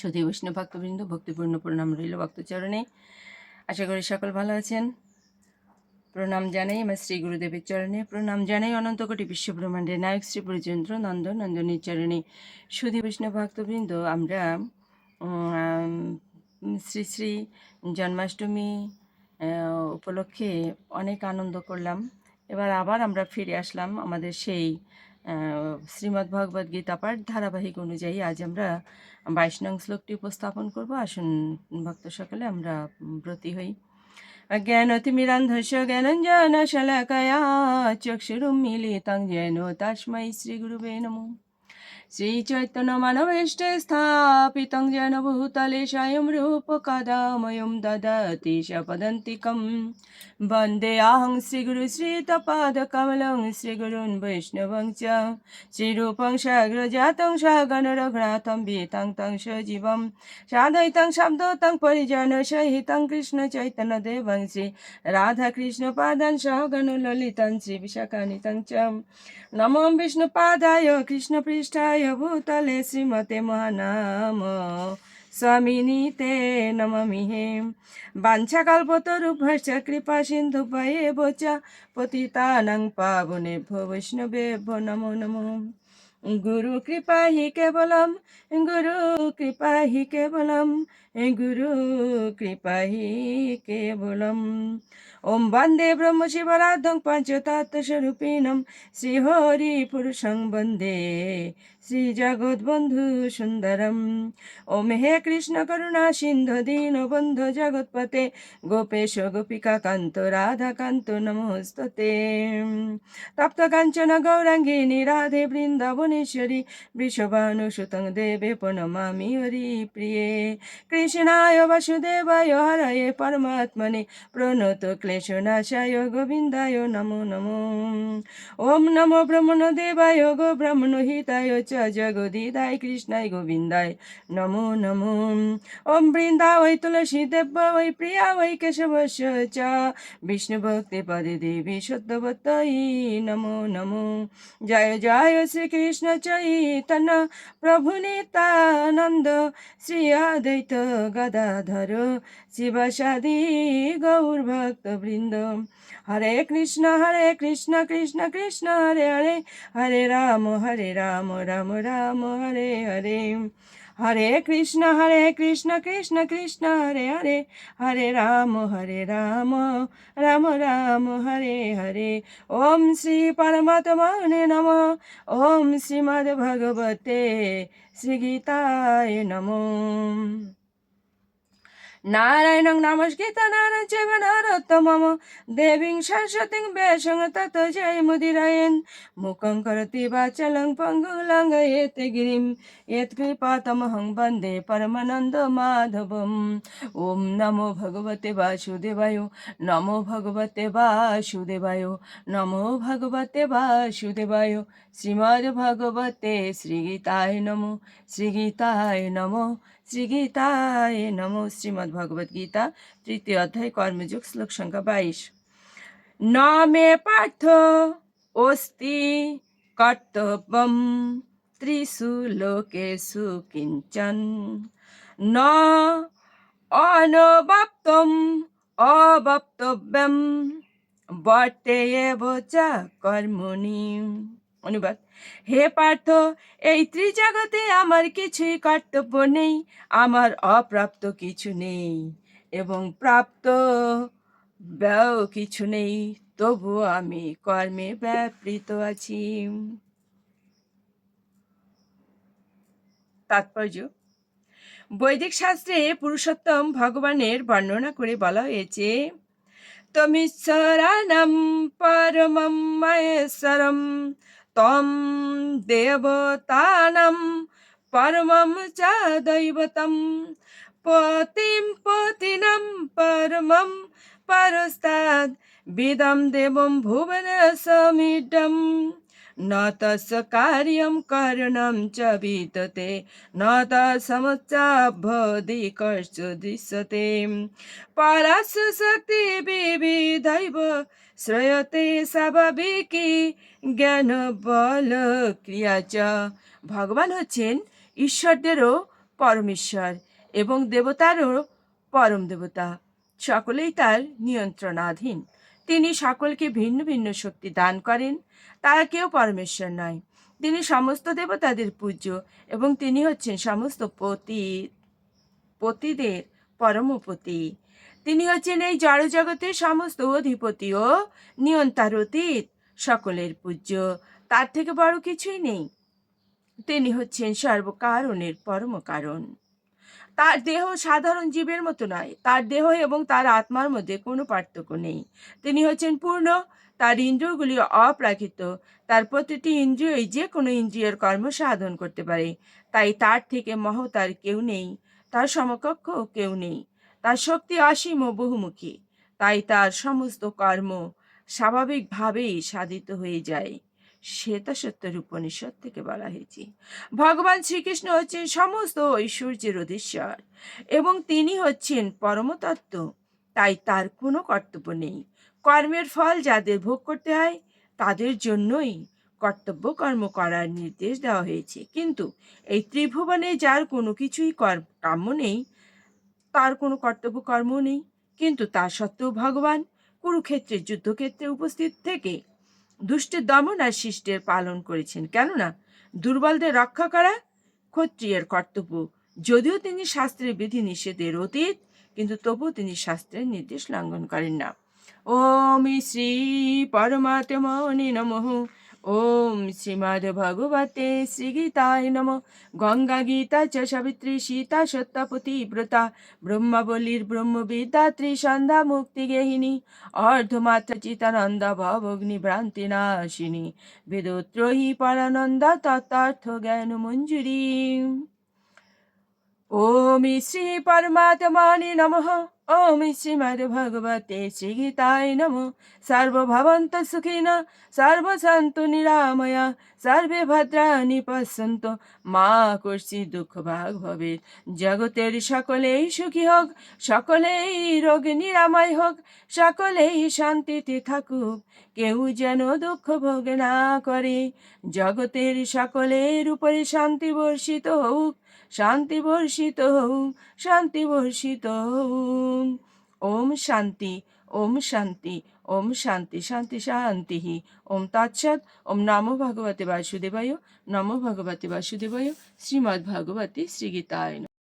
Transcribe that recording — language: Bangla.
সুধী বৈষ্ণব ভক্তবৃন্দ, ভক্তিপূর্ণ প্রণাম রইল ভক্তচরণে। আশা করি সকল ভালো আছেন। প্রণাম জানাই আমার শ্রী গুরুদেবের চরণে। প্রণাম জানাই অনন্ত কোটি বিশ্বব্রহ্মাণ্ডের নায়ক শ্রী পরিচন্দ্র নন্দ নন্দনীর চরণে। সুধী বৈষ্ণব ভক্তবৃন্দ, আমরা শ্রী শ্রী জন্মাষ্টমী উপলক্ষে অনেক আনন্দ করলাম। এবার আবার আমরা ফিরে আসলাম আমাদের সেই শ্রীমদ্ ভগবদ গীতা পাঠ ধারাবাহিক অনুযায়ী আজ আমরা বাইশ নং শ্লোকটি উপস্থাপন করব। আসুন ভক্ত সকলে আমরা ব্রতী হই। জ্ঞানতিমিরান্ধস্য জ্ঞানঞ্জন শলাকয়া মিলিতং যেন তস্मै শ্রীগুরুবে নমঃ। श्रीचैतन्यमानवेष्टे स्थापितं येन भूतले स्वयं रूपकदामयं ददति शपदन्तिकं वन्देऽहं श्रीगुरु श्रीतपादकमलं श्रीगुरून् वैष्णवं च श्रीरूपं साग्रजातं सागणरघुनाथं वीतं तं सजीवं साधयितं शब्दोतं परिजनसहितं कृष्णचैतन्यदेवं श्री राधाकृष्णपादान् सहगणललितं श्रीविशाखानितं च नमो विष्णुपादाय कृष्णपृष्ठाय భూతలే శ్రీమతే మహానామ స్వామిని తే నమమి వాంఛాకల్పతరుభ్యశ్చ కృపా సింధుభయేభో చ పతితానం పావనేభ్యో వైష్ణవేభ్యో నమో నమో গুরু কৃপা হি কেবলম গুরু কৃপা হি কেবলম गुरु गुरुकृपहि केवलम् ॐ वन्दे ब्रह्मशिवराधं पञ्चतात्तस्वरूपिणं श्रीहरिपुरुषं वन्दे श्रीजगद्बन्धुसुन्दरम् ॐ हे कृष्णकरुणा सिन्धुदीनबन्धु जगत्पते गोपेश गोपिकान्तो राधाकान्तो नमोस्तते तप्तकाञ्चन गौराङ्गिनी राधे वृन्दावनेश्वरी वृषभानुसुतं देवे प्रणमामि हरिप्रिये কৃষ্ণায় বাসুদেবায় হরয়ে পরমাত্মনে প্রণত ক্লেশনাশায় গোবিন্দায় নমো নমো। ওম নমো ব্রহ্মণ দেবায় গো ব্রহ্মণ হিতায় চ জগদিদায় কৃষ্ণায় গোবিন্দায় নমো নমো। ওম বৃন্দা ওই তুলসী দেব ওই প্রিয়া ওই কেশবশ চ বিষ্ণু ভক্তি পদে দেবী সত্যবতই নমো নমো। জয় জয় শ্রীকৃষ্ণ চৈতন্য প্রভু নিত্যানন্দ শ্রী অদ্বৈত গদাধর শিবসাদি গৌর ভক্ত বৃন্দ। হরে কৃষ্ণ হরে কৃষ্ণ কৃষ্ণ কৃষ্ণ, হরে হরে হরে রাম হরে রাম রাম রাম, হরে হরে। হরে কৃষ্ণ হরে কৃষ্ণ কৃষ্ণ কৃষ্ণ, হরে হরে হরে রাম হরে রাম রাম রাম, হরে হরে। ওম শ্রী পরমাত্মনে নম। ওম শ্রীমদ্ ভগবতে শ্রীগীতায় নমঃ। নারায়ণং নমস্কৃত নারায়ণ চৈব নারোত্তমম দেবীং সরস্বতী বেশং তত জয় মুদিরায়ণ। মুখং করতি বা বাচলং পঙ্গুং লঙ্ঘয়েতে গিরিম। ইয়ৎ কৃপাতমহং বন্দে পরমানন্দ মাধবম। ওম নমো ভগবতে বাসুদেবায়। নমো ভগবতে বাসুদেবায়। নমো ভগবতে বাসুদেবায়। শ্রীমদ্ ভগবতে শ্রীগীতায় নমো। শ্রীগীতায় নমো। শ্রীমদ্ ভগবদ গীতা তৃতীয় অধ্যায় কর্মযোগ শ্লোক সংখ্যা বাইশ ন মে পার্থ অস্তি কর্তব্যম ত্রিষু লোকেষু কিঞ্চন ন অনবাপ্তম অবাপ্তব্যম বর্তে এব চ কর্মণি অনুবাদ। হে পার্থ, এই ত্রিজগতে আমার কিছুই কর্তব্য নেই, আমার অপ্রাপ্ত কিছু নেই এবং প্রাপ্ত ব্যয় কিছু নেই তবু আমি কর্মে ব্যাপৃত আছি। তাৎপর্য, বৈদিক শাস্ত্রে পুরুষোত্তম ভগবানের বর্ণনা করে বলা হয়েছে তমিশ্বরানম পরমম মহেশ্বরম त्वं देवतानं परमं च दैवतं पतिं पतिनं परमं परस्ताद् विदं देवं भुवनसमिडं न तस्य कार्यं करणं च विद्यते न तसमचाभदि कश्च दृश्यते परास्य शक्तिविविधैव শ্রয়তে স্বাভাবিকী জ্ঞান বল ক্রিয়া চ ভগবান হচ্ছেন ঈশ্বরদেরও পরমেশ্বর এবং দেবতারও পরম দেবতা। সকলেই তার নিয়ন্ত্রণাধীন। তিনি সকলকে ভিন্ন ভিন্ন শক্তি দান করেন, তারা কেউ পরমেশ্বর নয়। তিনি সমস্ত দেবতাদের পূজ্য এবং তিনি হচ্ছেন সমস্ত পতি, পতিদের পরমপতি। তিনি হচ্ছেন এই জড়জগতের সমস্ত অধিপতি ও নিয়ন্তার অতীত সকলের পূজ্য। তার থেকে বড় কিছুই নেই। তিনি হচ্ছেন সর্বকারণের পরম কারণ। তার দেহ সাধারণ জীবের মতো নয়। তার দেহ এবং তার আত্মার মধ্যে কোনো পার্থক্য নেই। তিনি হচ্ছেন পূর্ণ। তার ইন্দ্রিয়গুলি অপ্রাকৃত। তার প্রতিটি ইন্দ্রিয়ই যে কোনো ইন্দ্রিয়ের কর্ম সাধন করতে পারে। তাই তার থেকে মহতার কেউ নেই। তার সমকক্ষ কেউ নেই। তার শক্তি অসীম ও বহুমুখী। তাই তার সমস্ত কর্ম স্বাভাবিকভাবেই সাধিত হয়ে যায়। শ্বেতা সত্যের উপনিষদ থেকে বলা হয়েছে, ভগবান শ্রীকৃষ্ণ হচ্ছেন সমস্ত ঐশ্বর্যের অধীশ্বর এবং তিনি হচ্ছেন পরমতত্ত্ব। তাই তার কোনো কর্তব্য নেই। কর্মের ফল যাদের ভোগ করতে হয়, তাদের জন্যই কর্তব্য কর্ম করার নির্দেশ দেওয়া হয়েছে। কিন্তু এই ত্রিভুবনে যার কোনো কিছুই কাম্য নেই তার কোনো কর্তব্য কর্ম নেই। কিন্তু তা সত্ত্বেও ভগবান কুরুক্ষেত্রের যুদ্ধক্ষেত্রে উপস্থিত থেকে দুষ্টের দমন আর শিষ্টের পালন করেছেন। কেননা দুর্বলদের রক্ষা করা ক্ষত্রিয়ের কর্তব্য। যদিও তিনি শাস্ত্রের বিধি নিষেধের অতীত, কিন্তু তবুও তিনি শাস্ত্রের নির্দেশ লঙ্ঘন করেন না। ওম শ্রী পরমাত্মনে নমঃ। ওম শ্রীমদ্ ভগবতে শ্রীগীতায় নম গঙ্গা গীতা চ সাবিত্রী সীতা সত্যপতি ব্রতা ব্রহ্মাবলীর ব্রহ্মবিদ্যাত্রী সন্ধ্যা মুক্তি গেহিনী অর্ধমাত্রা চিতানন্দা ভবগ্নি ভ্রান্তি নাশিনী বেদোত্রয়ী পরানন্দা তত্ত্বার্থ জ্ঞান মঞ্জুরি ওম শ্রী পরমাত্মনে নমঃ ওম শ্রীমদ্ ভগবতে শ্রীগীতায় নম সর্বভবন্ত সুখিন সর্বসন্তু নিরাময়া সর্বে ভদ্রাণি পশ্যন্ত মা কর্ষি দুঃখ ভাগ ভবে জগতের সকলেই সুখী হোক সকলেই রোগ নিরাময় হোক সকলেই শান্তিতে থাকুক কেউ যেন দুঃখ ভোগ না করে জগতের সকলের উপরে শান্তি বর্ষিত হোক শান্তি বর্ষিত শান্তি বর্ষিত ওম শান্তি ওম শান্তি ওম শান্তি শান্তি শান্তি ওম তৎসৎ, ওম নমো ভগবতে বাসুদেবায়, নমো ভগবতে বাসুদেবায় শ্রীমদ্ ভগবতী শ্রীগীতায়।